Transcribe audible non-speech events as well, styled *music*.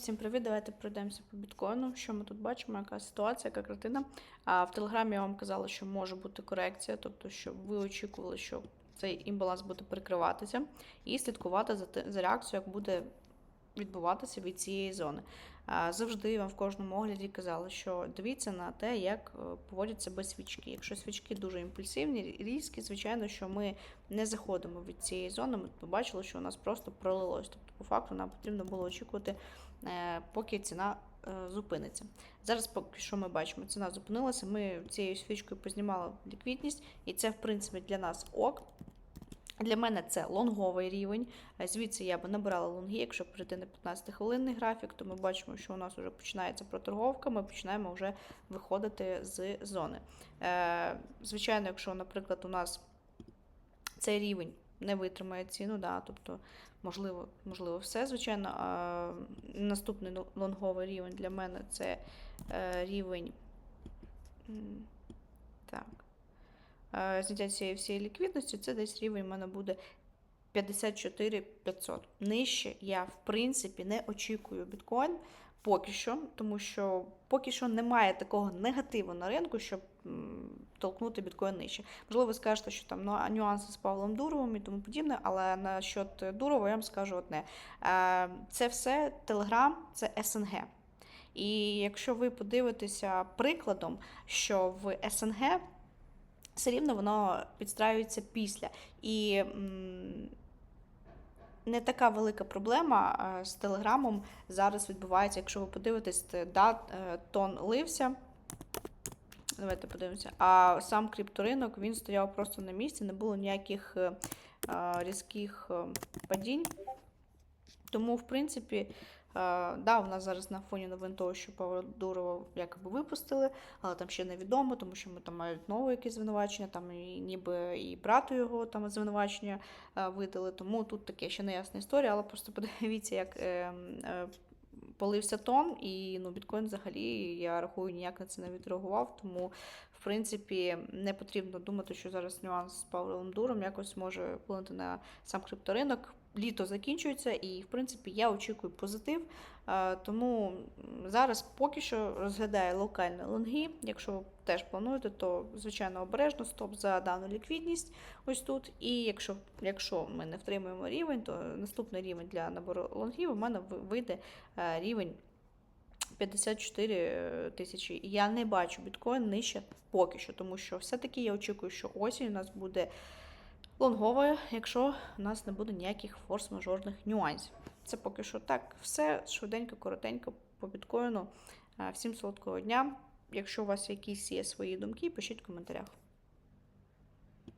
Всім привіт, давайте пройдемося по біткоїну. Що ми тут бачимо? Яка ситуація, яка картина? А в телеграмі я вам казала, що може бути корекція, тобто, що ви очікували, що цей імбаланс буде перекриватися, і слідкувати за, за реакцією, як буде відбуватися від цієї зони. Завжди вам в кожному огляді казали, що дивіться на те, як е, поводять себе свічки. Якщо свічки дуже імпульсивні, різкі, звичайно, що ми не заходимо від цієї зони. Ми побачили, що у нас просто пролилось. Тобто, по факту, нам потрібно було очікувати, е, поки ціна е, зупиниться. Зараз, поки що ми бачимо, ціна зупинилася. Ми цією свічкою познімали ліквідність, і це, в принципі, для нас ок. Для мене це лонговий рівень. Е, Звідси я би набирала лонги, якщо прийти на 15-хвилинний графік, то ми бачимо, що у нас вже починається проторговка, ми починаємо вже виходити з зони. Е, Звичайно, якщо, наприклад, у нас цей рівень не витримає ціну, да, тобто, можливо, можливо, все, звичайно. Наступний лонговий рівень для мене це е, рівень. Е, Зняття цієї всієї ліквідності, це десь рівень у мене буде 54 500. Нижче я, в принципі, не очікую біткоін поки що, тому що поки що немає такого негативу на ринку, щоб толкнути біткоін нижче. Можливо, ви скажете, що там ну, нюанси з Павлом Дуровим і тому подібне, але насчет Дурова я вам скажу одне: Е, це все Телеграм, це СНГ. І якщо ви подивитеся прикладом, що в СНГ все рівно воно підстраюється після. І не така велика проблема з Телеграмом зараз відбувається. Якщо ви подивитесь, да, е, тон лився. Давайте подивимося. А сам крипторинок він стояв просто на місці, не було ніяких е, е, різких падінь. Тому, в принципі, да, у нас зараз на фоні новин того, що Павла Дурова якоби випустили, але там ще невідомо, тому що ми там мають нове якесь звинувачення, там і ніби і брату його там звинувачення е, видали. Тому тут таке ще неясна історія, але просто *laughs* подивіться, як е, е, полився тон, і ну, біткоін взагалі, я рахую, ніяк на це не відреагував. Тому, в принципі, не потрібно думати, що зараз нюанс з Павлом Дуром якось може вплинути на сам крипторинок. Літо закінчується, і в принципі я очікую позитив. Е, Тому зараз поки що розглядаю локальні лонги. Якщо теж плануєте, то звичайно обережно стоп за дану ліквідність ось тут. І якщо, якщо ми не втримуємо рівень, то наступний рівень для набору лонгів у мене вийде е, рівень 54 тисячі. І я не бачу біткоін нижче поки що, тому що все-таки я очікую, що осінь у нас буде лонговою, якщо у нас не буде ніяких форс-мажорних нюансів. Це поки що так. Все швиденько, коротенько по біткоїну. Всім солодкого дня. Якщо у вас якісь є свої думки, пишіть в коментарях.